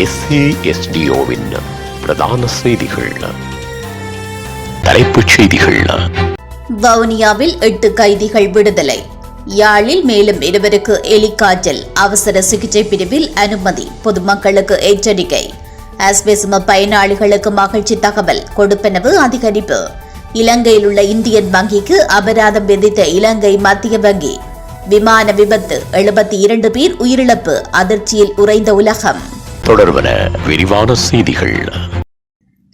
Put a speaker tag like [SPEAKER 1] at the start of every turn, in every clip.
[SPEAKER 1] எஸ்ஏஎஸ்டிஓவின் பிரதான செய்திகள். தலைப்புச் செய்திகள்.
[SPEAKER 2] வவுனியாவில் எட்டு கைதிகள் விடுதலை. யாழில் மேலும் இருவருக்கு எலிக்காய்ச்சல் அவசர சிகிச்சை பிரிவில் அனுமதி பொதுமக்களுக்கு எச்சரிக்கை. அஸ்பெசும பயனாளிகளுக்கு மகிழ்ச்சி தகவல் கொடுப்பனவு அதிகரிப்பு. இலங்கையில் உள்ள இந்தியன் வங்கிக்கு அபராதம் விதித்த இலங்கை மத்திய வங்கி. விமான விபத்து எழுபத்தி இரண்டு பேர் உயிரிழப்பு அதிர்ச்சியில் உறைந்த உலகம்.
[SPEAKER 1] தொடர்வன விரிவான செய்திகள்.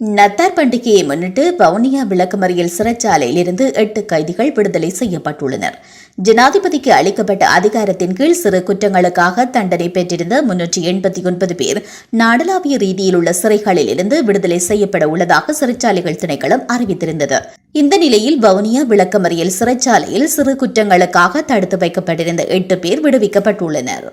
[SPEAKER 2] நத்தார் பண்டிகையை முன்னிட்டு வவுனியா விளக்கமறியல் சிறைச்சாலையில் இருந்து எட்டு கைதிகள் விடுதலை செய்யப்பட்டுள்ளனர். ஜனாதிபதிக்கு அளிக்கப்பட்ட அதிகாரத்தின் கீழ் சிறு குற்றங்களுக்காக தண்டனை பெற்றிருந்த முன்னூற்றி எண்பத்தி ஒன்பது பேர் நாடளாவிய ரீதியில் உள்ள சிறைகளில் இருந்து விடுதலை செய்யப்பட உள்ளதாக சிறைச்சாலைகள் திணைக்களம் அறிவித்திருந்தது. இந்த நிலையில் வவுனியா விளக்கமறியல் சிறைச்சாலையில் சிறு குற்றங்களுக்காக தடுத்து வைக்கப்பட்டிருந்த எட்டு பேர் விடுவிக்கப்பட்டுள்ளனர்.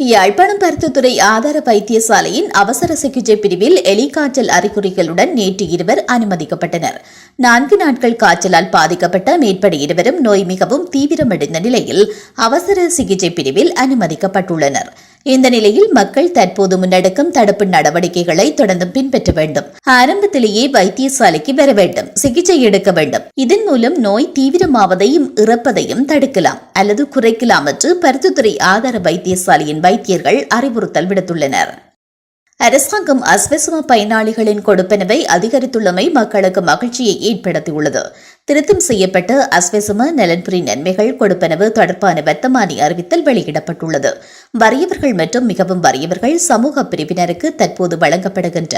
[SPEAKER 2] யாழ்ப்பாணம் பருத்தித்துறை ஆதார வைத்தியசாலையின் அவசர சிகிச்சை பிரிவில் எலிகாய்ச்சல் அறிகுறிகளுடன் நேற்று இருவர் அனுமதிக்கப்பட்டனர். நான்கு நாட்கள் காய்ச்சலால் பாதிக்கப்பட்ட மேற்படி இருவரும் நோய் மிகவும் தீவிரமடைந்த நிலையில் அவசர சிகிச்சை பிரிவில் அனுமதிக்கப்பட்டுள்ளனர். இந்த நிலையில் மக்கள் தற்போது முன்னெடுக்கும் தடுப்பு நடவடிக்கைகளை தொடர்ந்து பின்பற்ற வேண்டும். ஆரம்பத்திலேயே வைத்தியசாலைக்கு வர வேண்டும். சிகிச்சை எடுக்க வேண்டும். இதன் மூலம் நோய் தீவிரமாவதையும் இறப்பதையும் தடுக்கலாம். அல்லது குறைக்கலாம் என்று பருத்தித்துறை ஆதார வைத்தியசாலையின் வைத்தியர்கள் அறிவுறுத்தல் விடுத்துள்ளனர். அரசாங்கம் அஸ்வசம பயனாளிகளின் கொடுப்பனவை அதிகரித்துள்ளமை மக்களுக்கு மகிழ்ச்சியை ஏற்படுத்தியுள்ளது. திருத்தம் செய்யப்பட்ட அஸ்வசம நலன்புரி நன்மைகள் கொடுப்பனவு தொடர்பான வர்த்தமானி அறிவித்தல் வெளியிடப்பட்டுள்ளது. வறியவர்கள் மற்றும் மிகவும் வறியவர்கள் சமூக பிரிவினருக்கு தற்போது வழங்கப்படுகின்ற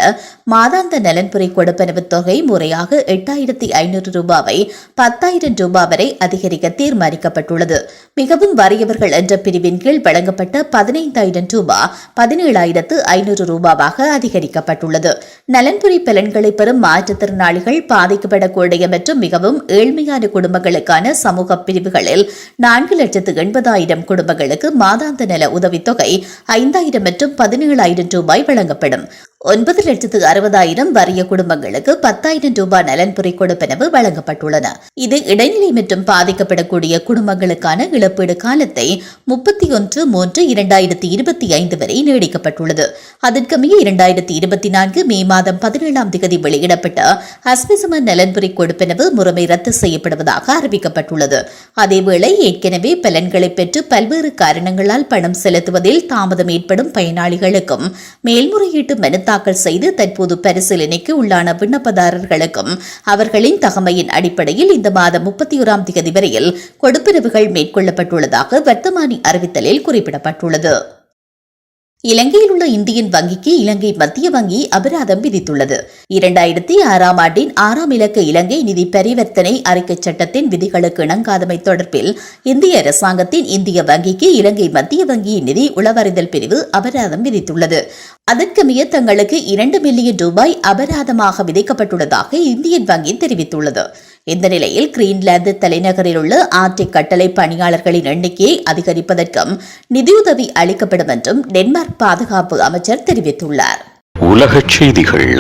[SPEAKER 2] மாதாந்த நலன்புரி கொடுப்பனவு தொகை முறையாக எட்டாயிரத்தி ஐநூறு ரூபாவை பத்தாயிரம் ரூபாய் வரை அதிகரிக்க தீர்மானிக்கப்பட்டுள்ளது. மிகவும் வறியவர்கள் என்ற பிரிவின் கீழ் வழங்கப்பட்ட பதினைந்தாயிரம் ரூபாய் பதினேழாயிரத்து ஐநூறு ரூபாவாக அதிகரிக்கப்பட்டுள்ளது. நலன்புரி பலன்களை பெறும் மாற்றுத்திறனாளிகள் பாதிக்கப்படக்கூடிய மற்றும் மிகவும் ஏழ்மையான குடும்பங்களுக்கான சமூக பிரிவுகளில் நான்கு லட்சத்து எண்பதாயிரம் குடும்பங்களுக்கு மாதாந்த நல உதவித்தொகை ஐந்தாயிரம் மற்றும் பதினேழாயிரம் ரூபாய் வழங்கப்படும். ஒன்பது லட்சத்து அறுபதாயிரம் வறிய குடும்பங்களுக்கு பத்தாயிரம் ரூபாய் நலன்புரி கொடுப்பனவு வழங்கப்பட்டுள்ளன. இது இடைநிலை மற்றும் பாதிக்கப்படக்கூடிய குடும்பங்களுக்கான இழப்பீடு காலத்தை முப்பத்தி ஒன்று மூன்று இரண்டாயிரத்தி இருபத்தி ஐந்து வரை நீடிக்கப்பட்டுள்ளது. அதற்கமைய இரண்டாயிரத்தி இருபத்தி நான்கு மே மாதம் பதினேழாம் தேதி வெளியிடப்பட்ட அஸ்மிசம நலன்புரி கொடுப்பனவு முறைமை ரத்து செய்யப்படுவதாக அறிவிக்கப்பட்டுள்ளது. அதேவேளை ஏற்கனவே பலன்களை பெற்று பல்வேறு காரணங்களால் பணம் செலுத்துவதில் தாமதம் ஏற்படும் பயனாளிகளுக்கும் மேல்முறையீட்டு மனு தாக்கல் செய்து தற்போது பரிசீலனைக்கு உள்ளான விண்ணப்பதாரர்களுக்கும் அவர்களின் தகமையின் அடிப்படையில் இந்த மாதம் முப்பத்தி ஓராம் தேதி வரையில் கொடுப்பிரிவுகள் மேற்கொள்ளப்பட்டுள்ளதாக வர்த்தமானி அறிவித்தலில் குறிப்பிடப்பட்டுள்ளது. இலங்கையில் உள்ள இந்தியன் வங்கிக்கு இலங்கை மத்திய வங்கி அபராதம் விதித்துள்ளது. இரண்டாயிரத்தி ஆறாம் ஆண்டின் ஆறாம் இலக்க இலங்கை நிதி பரிவர்த்தனை அறிக்கை சட்டத்தின் விதிகளுக்கு இணங்காதமை தொடர்பில் இந்திய அரசாங்கத்தின் இந்திய வங்கிக்கு இலங்கை மத்திய வங்கியின் நிதி உளவறிதல் பிரிவு அபராதம் விதித்துள்ளது. அதற்கமைய தங்களுக்கு இரண்டு மில்லியன் ரூபாய் அபராதமாக விதிக்கப்பட்டுள்ளதாக இந்தியன் வங்கி தெரிவித்துள்ளது. இந்த நிலையில் கிரீன்லாந்து தலைநகரில் உள்ள ஆர்டிக் கட்டளை பணியாளர்களின் எண்ணிக்கையை அதிகரிப்பதற்கும் நிதியுதவி அளிக்கப்படும் என்றும் டென்மார்க் பாதுகாப்பு அமைச்சர் தெரிவித்துள்ளார்.
[SPEAKER 1] உலகச் செய்திகள்.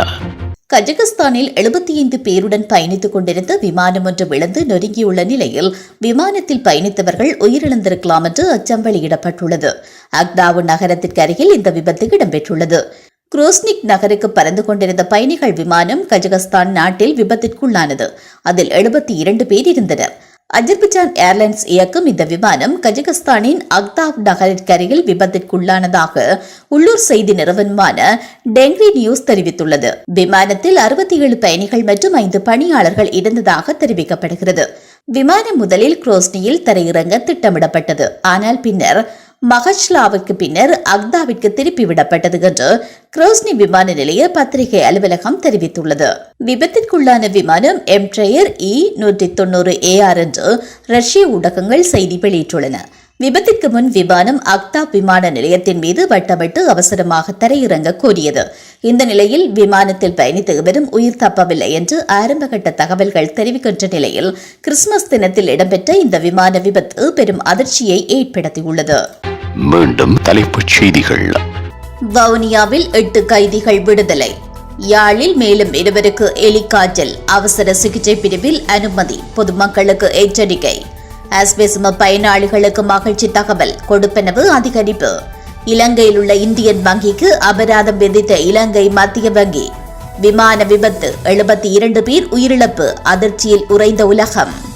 [SPEAKER 2] கஜகஸ்தானில் எழுபத்தி ஐந்து பேருடன் பயணித்துக் கொண்டிருந்த விமானம் ஒன்று விழுந்து நொறுங்கியுள்ள நிலையில் விமானத்தில் பயணித்தவர்கள் உயிரிழந்திருக்கலாம் என்று அச்சம் வெளியிடப்பட்டுள்ளது. அக்தாவு நகரத்திற்கு அருகில் இந்த விபத்து இடம்பெற்றுள்ளது. குரோஸ்னிக் நகருக்கு பறந்து கொண்டிருந்த பயணிகள் விமானம் கஜகஸ்தான் நாட்டில் விபத்திற்குள்ளானது. அதில் எழுபத்தி இரண்டு பேர் இருந்தனர். அஜர்பைஜான் ஏர்லைன்ஸ் இயக்கும் இந்த விமானம் கஜகஸ்தானின் அக்தாப் நகரிற்கரையில் விபத்திற்குள்ளானதாக உள்ளூர் செய்தி நிறுவனமான டெங்ரி நியூஸ் தெரிவித்துள்ளது. விமானத்தில் அறுபத்தி ஏழு பயணிகள் மற்றும் ஐந்து பணியாளர்கள் இருந்ததாக தெரிவிக்கப்படுகிறது. விமானம் முதலில் குரோஸ்னியில் தரையிறங்க திட்டமிடப்பட்டது. ஆனால் பின்னர் மகஷ்லாவுக்கு பின்னர் அக்தாவிற்கு திருப்பி விடப்பட்டது என்று கிரோஸ்னி விமான நிலைய பத்திரிகை அலுவலகம் தெரிவித்துள்ளது. விபத்திற்குள்ளான விமானம் எம்ட்ரையர் இ e நூற்றி தொண்ணூறு ஏஆர் என்று ரஷ்ய ஊடகங்கள் செய்தி வெளியிட்டுள்ளன. விபத்திற்கு முன் விமானம் அக்தா விமான நிலையத்தின் மீது வட்டமிட்டு அவசரமாக தரையிறங்க கோரியது. இந்த நிலையில் விமானத்தில் பயணித்த இவரும் உயிர் தப்பவில்லை என்று ஆரம்பகட்ட தகவல்கள் தெரிவிக்கின்ற நிலையில் கிறிஸ்துமஸ் தினத்தில் இடம்பெற்ற இந்த விமான விபத்து பெரும் அதிர்ச்சியை ஏற்படுத்தியுள்ளது.
[SPEAKER 1] மீண்டும் தலைப்புச் செய்திகள்.
[SPEAKER 2] வவுனியாவில் எட்டு கைதிகள் விடுதலை. யாழில் மேலும் இருவருக்கு எலிக்காய்ச்சல். அவசர சிகிச்சை பிரிவில் அனுமதி. பொதுமக்களுக்கு எச்சரிக்கை. அஸ்பெசும பயனாளிகளுக்கு மகிழ்ச்சி தகவல். கொடுப்பனவு அதிகரிப்பு. இலங்கையில் உள்ள இந்தியன் வங்கிக்கு அபராதம் விதித்த இலங்கை மத்திய வங்கி. விமான விபத்து. எழுபத்தி இரண்டு பேர் உயிரிழப்பு. அதிர்ச்சியில் உறைந்த உலகம்.